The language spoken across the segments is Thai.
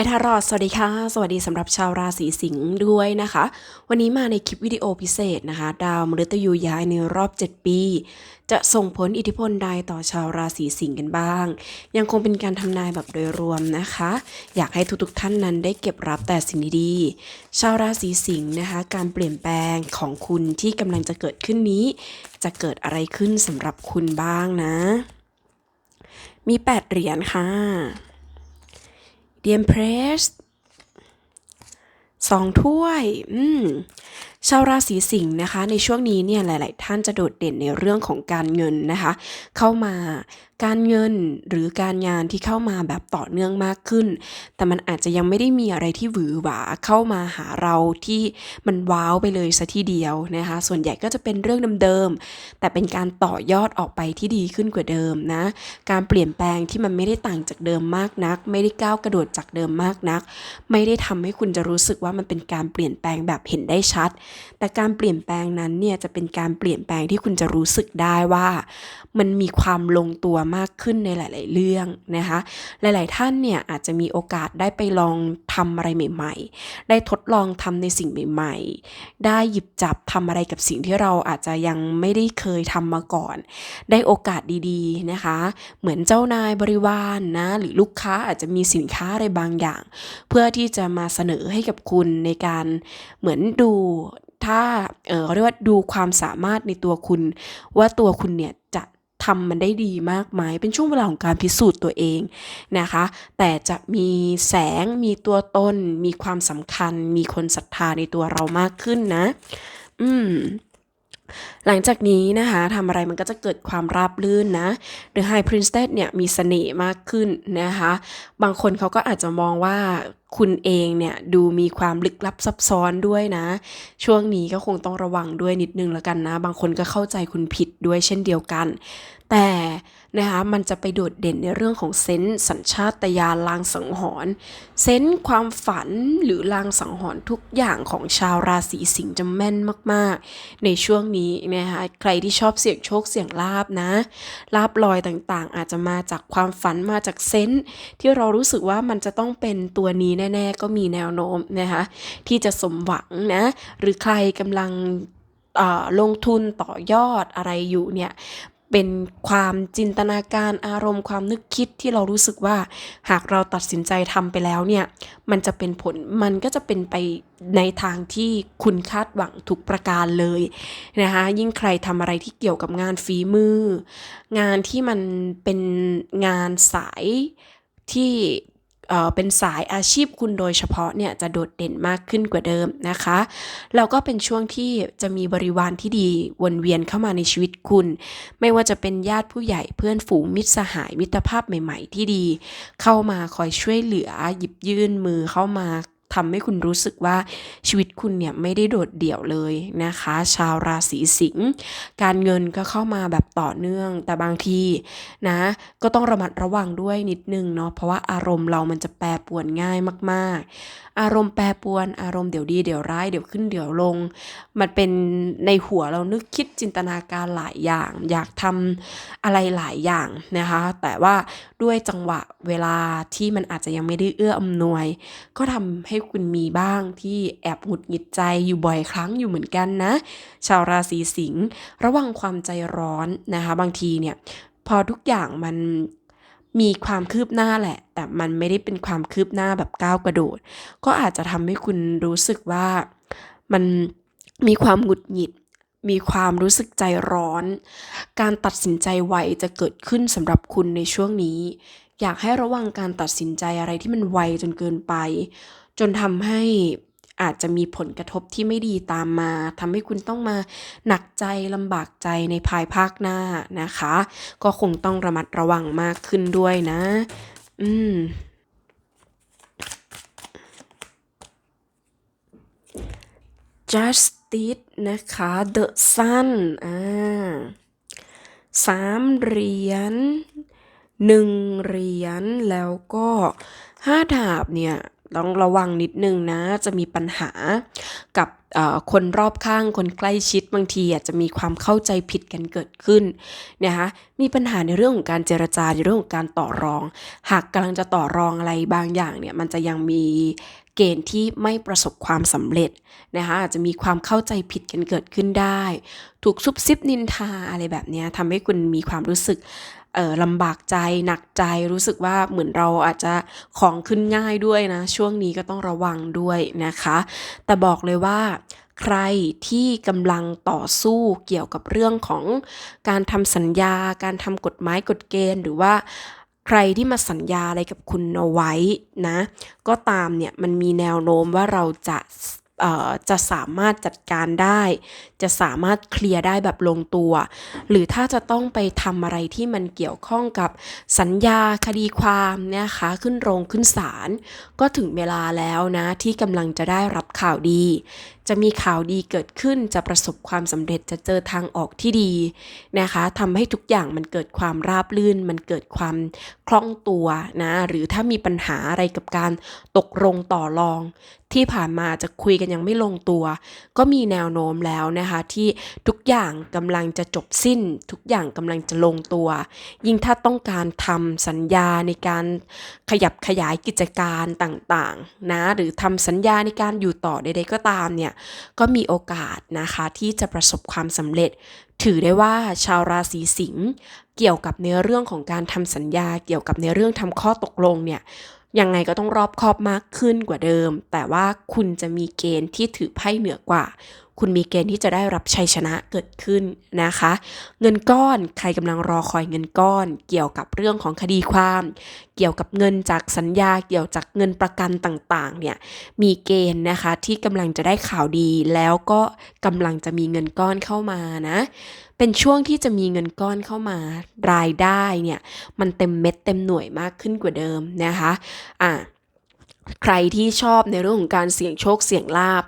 ไฮทารอดสวัสดีค่ะ สวัสดีสำหรับชาวราศีสิงห์ด้วยนะคะ วันนี้มาในคลิปวิดีโอพิเศษนะคะ ดาวมฤตยูย้ายในรอบ 7 ปี จะส่งผลอิทธิพลใดต่อชาวราศีสิงห์กันบ้าง ยังคงเป็นการทำนายแบบโดยรวมนะคะ อยากให้ทุกๆท่านนั้นได้เก็บรับแต่สิ่งดีๆชาวราศีสิงห์นะคะ การเปลี่ยนแปลงของคุณที่กำลังจะเกิดขึ้นนี้ จะเกิดอะไรขึ้นสำหรับคุณบ้างนะ มี 8 เหรียญค่ะ เดียมเพรสสองถ้วย อืม ชาวราศีสิงห์นะคะ ในช่วงนี้เนี่ยหลาย ๆ ท่านจะโดดเด่นในเรื่องของการเงินนะคะ เข้ามาการเงินหรือการงานที่เข้ามาแบบต่อเนื่องมากขึ้น แต่มันอาจจะยังไม่ได้มีอะไรที่หวือหวาเข้ามาหาเราที่มันว้าวไปเลยซะทีเดียวนะคะ ส่วนใหญ่ก็จะเป็นเรื่องเดิมๆแต่เป็นการต่อยอดออกไปที่ดีขึ้นกว่าเดิมนะ การเปลี่ยนแปลงที่มันไม่ได้ต่างจากเดิมมากนัก ไม่ได้ก้าวกระโดดจากเดิมมากนัก ไม่ได้ทำให้คุณจะรู้สึกว่ามันเป็นการเปลี่ยนแปลงแบบเห็นได้ชัดแต่การเปลี่ยนแปลงนั้นเนี่ยจะเป็นการเปลี่ยนแปลงที่คุณจะรู้สึกได้ว่า มันมีความลงตัวมากขึ้นในหลาย ๆ เรื่องนะคะ หลาย ๆ ท่านเนี่ยอาจจะมีโอกาสได้ไปลองทำอะไรใหม่ ๆ ได้ทดลองทำในสิ่งใหม่ ๆ ได้หยิบจับทำอะไรกับสิ่งที่เราอาจจะยังไม่ได้เคยทำมาก่อน ได้โอกาสดีๆนะคะ เหมือนเจ้านายบริวารนนะหรือลูกค้าอาจจะมีสินค้าอะไรบางอย่าง เพื่อที่จะมาเสนอให้กับคุณในการเหมือนดู ถ้าเออเขาเรียกว่าดูความสามารถในตัวคุณ ว่าตัวคุณเนี่ยจะทำมันได้ดีมากไหมเป็นช่วงเวลาของการพิสูจน์ตัวเองนะคะ แต่จะมีแสงมีตัวตน มีความสำคัญ มีคนศรัทธาในตัวเรามากขึ้นนะ อืมหลังจากนี้นะคะทำอะไรมันก็จะเกิดความราบรื่นนะ The High Priestess เนี่ยมีเสน่ห์มากขึ้นนะคะ บางคนเขาก็อาจจะมองว่า คุณเองเนี่ยดูมีความลึกลับซับซ้อนด้วยนะ ช่วงนี้ก็คงต้องระวังด้วยนิดนึงแล้วกันนะ บางคนก็เข้าใจคุณผิดด้วยเช่นเดียวกัน แต่นะคะมันจะไปโดดเด่นในเรื่องของเซนส์สัญชาตญาณลางสังหรณ์เซนส์ความฝันหรือลางสังหรณ์ทุกอย่างของชาวราศีสิงห์จะแม่นมาก ๆ ในช่วงนี้นะคะใครที่ชอบเสี่ยงโชคเสี่ยงลาบนะลาบลอยต่างๆ อาจจะมาจากความฝันมาจากเซนส์ที่เรารู้สึกว่ามันจะต้องเป็นตัวนี้แน่ ๆ ก็มีแนวโน้มนะคะที่จะสมหวังนะหรือใครกำลังลงทุนต่อยอดอะไรอยู่เนี่ยเป็นความจินตนาการอารมณ์ความนึกคิดที่เรารู้สึกว่า หากเราตัดสินใจทำไปแล้วเนี่ย มันจะเป็นผลมันก็จะเป็นไปในทางที่คุณคาดหวังทุกประการเลยนะคะยิ่งใครทำอะไรที่เกี่ยวกับงานฝีมือ งานที่มันเป็นงานสายที่ เป็นสายอาชีพคุณโดยเฉพาะเนี่ยจะโดดเด่นมากขึ้นกว่าเดิมนะคะแล้วก็เป็นช่วงที่จะมีบริวารที่ดีวนเวียนเข้ามาในชีวิตคุณ ไม่ว่าจะเป็นญาติผู้ใหญ่เพื่อนฝูงมิตรสหายมิตรภาพใหม่ ๆ ที่ดี เข้ามาคอยช่วยเหลือหยิบยื่นมือเข้ามา ทำให้คุณรู้สึกว่าชีวิตคุณเนี่ยไม่ได้โดดเดี่ยวเลยนะคะ ชาวราศีสิงห์การเงินก็เข้ามาแบบต่อเนื่อง แต่บางทีนะ ก็ต้องระมัดระวังด้วยนิดนึงเนาะเพราะว่าอารมณ์เรามันจะแปรปรวนง่ายมาก ๆ อารมณ์แปรปรวนอารมณ์เดี๋ยวดีเดี๋ยวร้ายเดี๋ยวขึ้นเดี๋ยวลง มันเป็นในหัวเรานึกคิดจินตนาการหลายอย่าง อยากทำอะไรหลายอย่างนะคะ แต่ว่าด้วยจังหวะเวลาที่มันอาจจะยังไม่ได้เอื้ออำนวย ก็ทำให้คุณมีบ้างที่แอบหงุดหงิดใจอยู่บ่อยครั้งอยู่เหมือนกันนะ ชาวราศีสิงห์ระวังความใจร้อนนะคะ บางทีเนี่ยพอทุกอย่างมันมีความคืบหน้าแหละ แต่มันไม่ได้เป็นความคืบหน้าแบบก้าวกระโดด ก็อาจจะทำให้คุณรู้สึกว่ามันมีความหงุดหงิด มีความรู้สึกใจร้อน การตัดสินใจไวจะเกิดขึ้นสำหรับคุณในช่วงนี้ อยากให้ระวังการตัดสินใจอะไรที่มันไวจนเกินไป จนทำให้อาจจะมีผลกระทบที่ไม่ดีตามมาทำให้คุณต้องมาหนักใจลำบากใจในภายภาคหน้านะคะ ก็คงต้องระมัดระวังมากขึ้นด้วยนะ อืม justice นะคะ the sun อ่าสามเหรียญหนึ่งเหรียญแล้วก็ห้าดาบเนี่ย ต้องระวังนิดนึงนะ จะมีปัญหากับคนรอบข้างคนใกล้ชิดบางทีอาจจะมีความเข้าใจผิดกันเกิดขึ้นนะคะมีปัญหาในเรื่องของการเจรจาในเรื่องของการต่อรอง หากกำลังจะต่อรองอะไรบางอย่างเนี่ยมันจะยังมีเกณฑ์ที่ไม่ประสบความสำเร็จนะคะอาจจะมีความเข้าใจผิดกันเกิดขึ้นได้ ถูกซุบซิบนินทาอะไรแบบนี้ทำให้คุณมีความรู้สึก ลำบากใจหนักใจรู้สึกว่าเหมือนเราอาจจะของขึ้นง่ายด้วยนะ ช่วงนี้ก็ต้องระวังด้วยนะคะ แต่บอกเลยว่าใครที่กำลังต่อสู้เกี่ยวกับเรื่องของการทำสัญญา การทำกฎหมายกฎเกณฑ์หรือว่าใครที่มาสัญญาอะไรกับคุณเอาไว้นะ ก็ตามเนี่ยมันมีแนวโน้มว่าเราจะ จะสามารถจัดการได้ จะสามารถเคลียร์ได้แบบลงตัว หรือถ้าจะต้องไปทำอะไรที่มันเกี่ยวข้องกับสัญญาคดีความนะคะขึ้นโรงขึ้นศาลก็ถึงเวลาแล้วนะที่กำลังจะได้รับข่าวดีจะมีข่าวดีเกิดขึ้นจะประสบความสำเร็จจะเจอทางออกที่ดีนะคะทำให้ทุกอย่างมันเกิดความราบรื่น มันเกิดความคล่องตัวนะหรือถ้ามีปัญหาอะไรกับการตกลงต่อรอง ที่ผ่านมาจะคุยกันยังไม่ลงตัว ก็มีแนวโน้มแล้วนะคะที่ทุกอย่างกำลังจะจบสิ้น ทุกอย่างกำลังจะลงตัว ยิ่งถ้าต้องการทำสัญญาในการขยับขยายกิจการต่างๆนะหรือทำสัญญาในการอยู่ต่อใดๆก็ตามเนี่ยเนี่ยก็มีโอกาสนะคะที่จะประสบความสำเร็จ ถือได้ว่าชาวราศีสิงห์เกี่ยวกับในเรื่องของการทำสัญญา เกี่ยวกับในเรื่องทำข้อตกลงเนี่ยยังไงก็ต้องรอบคอบมากขึ้นกว่าเดิม แต่ว่าคุณจะมีเกณฑ์ที่ถือไพ่เหนือกว่า คุณมีเกณฑ์ที่จะได้รับชัยชนะเกิดขึ้นนะคะ เงินก้อนใครกำลังรอคอยเงินก้อน เกี่ยวกับเรื่องของคดีความ เกี่ยวกับเงินจากสัญญา เกี่ยวจากเงินประกันต่างๆเนี่ยมีเกณฑ์นะคะที่กำลังจะได้ข่าวดี แล้วก็กำลังจะมีเงินก้อนเข้ามานะเป็นช่วงที่จะมีเงินก้อนเข้ามารายได้เนี่ยมันเต็มเม็ดเต็มหน่วยมากขึ้นกว่าเดิมนะคะอะ ใครที่ชอบในเรื่องของการเสี่ยงโชคเสี่ยงลาบ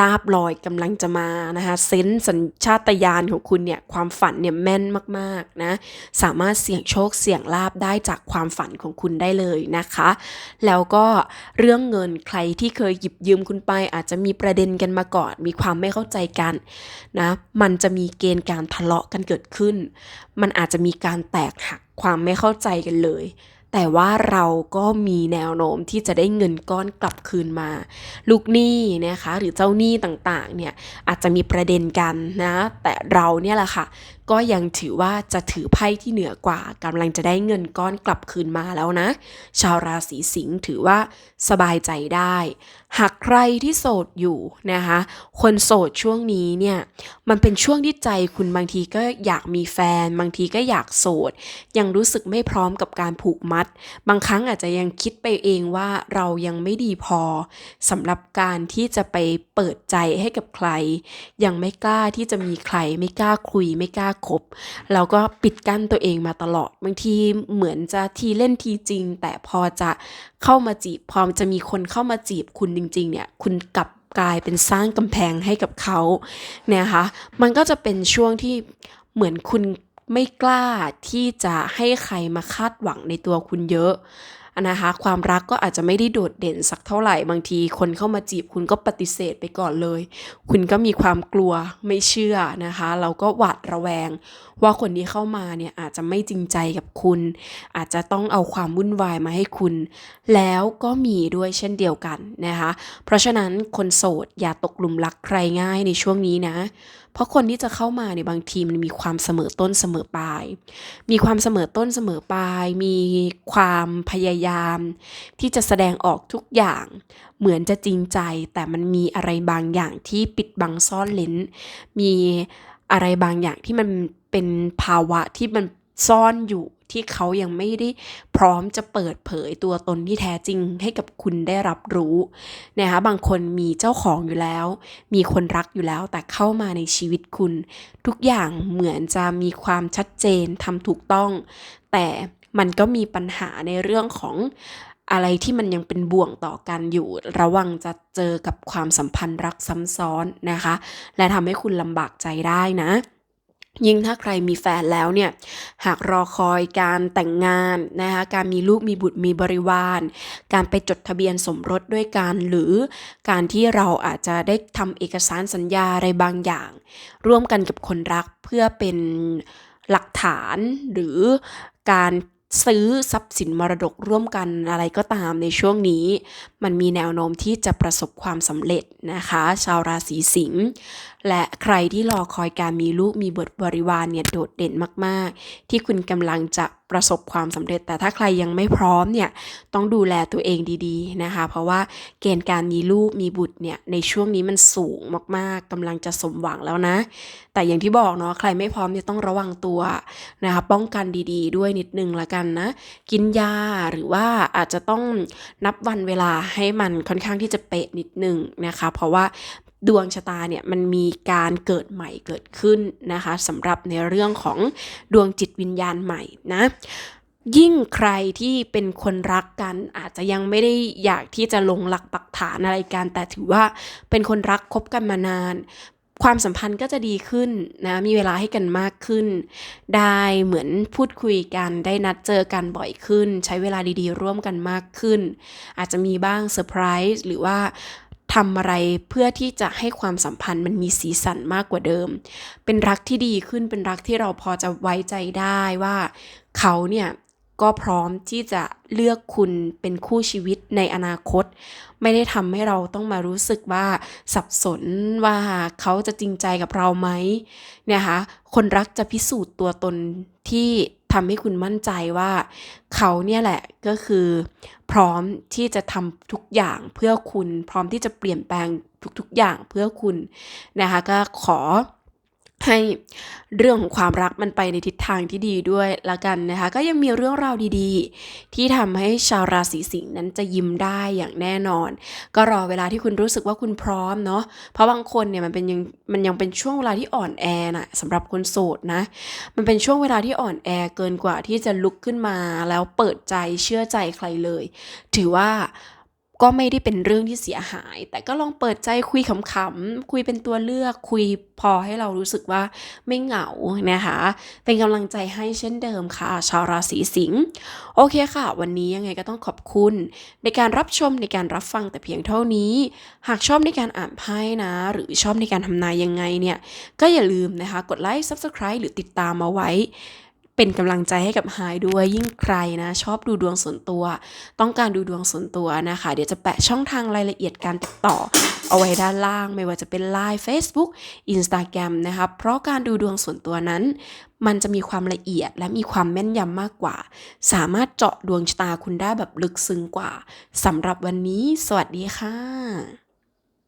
ลาบลอยกำลังจะมานะคะเซนส์สัญชาตญาณของคุณเนี่ยความฝันเนี่ยแม่นมากๆนะสามารถเสี่ยงโชคเสี่ยงลาบได้จากความฝันของคุณได้เลยนะคะ แล้วก็เรื่องเงินใครที่เคยหยิบยืมคุณไป อาจจะมีประเด็นกันมาก่อน มีความไม่เข้าใจกันนะมันจะมีเกณฑ์การทะเลาะกันเกิดขึ้น มันอาจจะมีการแตกหักความไม่เข้าใจกันเลย แต่ว่าเราก็มีแนวโน้มที่จะได้เงินก้อนกลับคืนมา ลูกหนี้นะคะ หรือเจ้าหนี้ต่างๆเนี่ยอาจจะมีประเด็นกันนะ แต่เราเนี่ยแหละค่ะ ก็ยังถือว่าจะถือไพ่ที่เหนือกว่ากำลังจะได้เงินก้อนกลับคืนมาแล้วนะ ชาวราศีสิงห์ถือว่าสบายใจได้ หากใครที่โสดอยู่นะคะ คนโสดช่วงนี้เนี่ย มันเป็นช่วงที่ใจคุณบางทีก็อยากมีแฟน บางทีก็อยากโสด ยังรู้สึกไม่พร้อมกับการผูกมัด บางครั้งอาจจะยังคิดไปเองว่าเรายังไม่ดีพอสำหรับการที่จะไปเปิดใจให้กับใคร ยังไม่กล้าที่จะมีใคร ไม่กล้าคุย ไม่กล้าคบ แล้วก็ปิดกั้นตัวเองมาตลอด บางทีเหมือนจะทีเล่นทีจริง แต่พอจะ เข้ามาจีบ พอจะมีคนเข้ามาจีบคุณจริง ๆ เนี่ย คุณกลับกลายเป็นสร้างกำแพงให้กับเขาเนี่ยคะมันก็จะเป็นช่วงที่เหมือนคุณไม่กล้าที่จะให้ใครมาคาดหวังในตัวคุณเยอะ นะคะความรักก็อาจจะไม่ได้โดดเด่นสักเท่าไหร่บางทีคนเข้ามาจีบคุณก็ปฏิเสธไปก่อนเลย คุณก็มีความกลัวไม่เชื่อนะคะ เราก็หวาดระแวง ว่าคนที่เข้ามาเนี่ยอาจจะไม่จริงใจกับคุณ อาจจะต้องเอาความวุ่นวายมาให้คุณ แล้วก็มีด้วยเช่นเดียวกันนะคะ เพราะฉะนั้นคนโสดอย่าตกหลุมรักใครง่ายในช่วงนี้นะเพราะคนที่จะเข้ามาเนี่ยบางทีมันมีความเสมอต้นเสมอปลาย มีความเสมอต้นเสมอปลาย มีความพยายายาม ที่จะแสดงออกทุกอย่าง เหมือนจะจริงใจ แต่มันมีอะไรบางอย่างที่ปิดบังซ่อนเลนมีอะไรบางอย่างที่มันเป็นภาวะที่มันซ่อนอยู่ที่เขายังไม่ได้พร้อมจะเปิดเผยตัวตนที่แท้จริงให้กับคุณได้รับรู้นะคะบางคนมีเจ้าของอยู่แล้ว มีคนรักอยู่แล้วแต่เข้ามาในชีวิตคุณ ทุกอย่างเหมือนจะมีความชัดเจนทำถูกต้อง แต่ มันก็มีปัญหาในเรื่องของอะไรที่มันยังเป็นบ่วงต่อกันอยู่ ระวังจะเจอกับความสัมพันธ์รักซ้ำซ้อนนะคะ และทำให้คุณลำบากใจได้นะยิ่งถ้าใครมีแฟนแล้วเนี่ย หากรอคอยการแต่งงานนะคะการมีลูกมีบุตรมีบริวาร การไปจดทะเบียนสมรสด้วยกันหรือการที่เราอาจจะได้ทำเอกสารสัญญาอะไรบางอย่าง ร่วมกันกับคนรักเพื่อเป็นหลักฐานหรือการ ซื้อทรัพย์สินมรดกร่วมกันอะไรก็ตามในช่วงนี้ มันมีแนวโน้มที่จะประสบความสำเร็จนะคะ ชาวราศีสิงห์และใครที่รอคอยการมีลูกมีบุตรบริวารเนี่ยโดดเด่นมาก ๆ ที่คุณกำลังจะประสบความสำเร็จ แต่ถ้าใครยังไม่พร้อมเนี่ยต้องดูแลตัวเองดีๆนะคะ เพราะว่าเกณฑ์การมีลูกมีบุตรเนี่ยในช่วงนี้มันสูงมากๆกำลังจะสมหวังแล้วนะ แต่อย่างที่บอกเนาะใครไม่พร้อมเนี่ยต้องระวังตัวนะคะป้องกันดีๆ ด้วยนิดนึงละกันนะ กินยาหรือว่าอาจจะต้องนับวันเวลาให้มันค่อนข้างที่จะเป๊ะนิดนึงนะคะ เพราะว่าดวงชะตาเนี่ยมันมีการเกิดใหม่เกิดขึ้นนะคะสำหรับในเรื่องของดวงจิตวิญญาณใหม่นะยิ่งใครที่เป็นคนรักกันอาจจะยังไม่ได้อยากที่จะลงหลักปักฐานอะไรกันแต่ถือว่าเป็นคนรักคบกันมานาน ความสัมพันธ์ก็จะดีขึ้นนะมีเวลาให้กันมากขึ้น ได้เหมือนพูดคุยกันได้นัดเจอกันบ่อยขึ้น ใช้เวลาดีๆ ร่วมกันมากขึ้น อาจจะมีบ้างเซอร์ไพรส์หรือว่าทำอะไรเพื่อที่จะให้ความสัมพันธ์มันมีสีสันมากกว่าเดิม เป็นรักที่ดีขึ้นเป็นรักที่เราพอจะไว้ใจได้ว่า เขาเนี่ย ก็พร้อมที่จะเลือกคุณเป็นคู่ชีวิตในอนาคต ไม่ได้ทำให้เราต้องมารู้สึกว่าสับสนว่าเขาจะจริงใจกับเราไหมเนี่ยคะคนรักจะพิสูจน์ตัวตนที่ทำให้คุณมั่นใจว่า เขาเนี่ยแหละก็คือ พร้อมที่จะทำทุกอย่างเพื่อคุณ พร้อมที่จะเปลี่ยนแปลงทุกๆอย่างเพื่อคุณนะคะก็ขอ ให้เรื่องของความรักมันไปในทิศทางที่ดีด้วยละกันนะคะ ก็ยังมีเรื่องราวดีๆ ที่ทำให้ชาวราศีสิงห์นั้นจะยิ้มได้อย่างแน่นอน ก็รอเวลาที่คุณรู้สึกว่าคุณพร้อมเนาะเพราะบางคนเนี่ยมันเป็นยังมันยังเป็นช่วงเวลาที่อ่อนแอน่ะสำหรับคนโสดนะ มันเป็นช่วงเวลาที่อ่อนแอเกินกว่าที่จะลุกขึ้นมาแล้วเปิดใจเชื่อใจใครเลย ถือว่า ก็ไม่ได้เป็นเรื่องที่เสียหาย แต่ก็ลองเปิดใจคุยขำๆ คุยเป็นตัวเลือก คุยพอให้เรารู้สึกว่าไม่เหงานะคะ เป็นกำลังใจให้เช่นเดิมค่ะ ชาวราศีสิงห์ โอเคค่ะ วันนี้ยังไงก็ต้องขอบคุณ ในการรับชมในการรับฟังแต่เพียงเท่านี้ หากชอบในการอ่านไพ่นะ หรือชอบในการทำนายยังไงเนี่ย ก็อย่าลืมนะคะ กดไลค์ Subscribe หรือติดตามมาไว้ เป็นกำลังใจให้กับไฮด้วยยิ่งใครนะชอบดูดวงส่วนตัว ต้องการดูดวงส่วนตัวนะคะ เดี๋ยวจะแปะช่องทางรายละเอียดการติดต่อ เอาไว้ด้านล่างไม่ว่าจะเป็น Line Facebook Instagram นะคะเพราะการดูดวงส่วนตัวนั้น มันจะมีความละเอียดและมีความแม่นยำมากกว่า สามารถเจาะดวงชะตาคุณได้แบบลึกซึ้งกว่าสำหรับวันนี้ สวัสดีค่ะ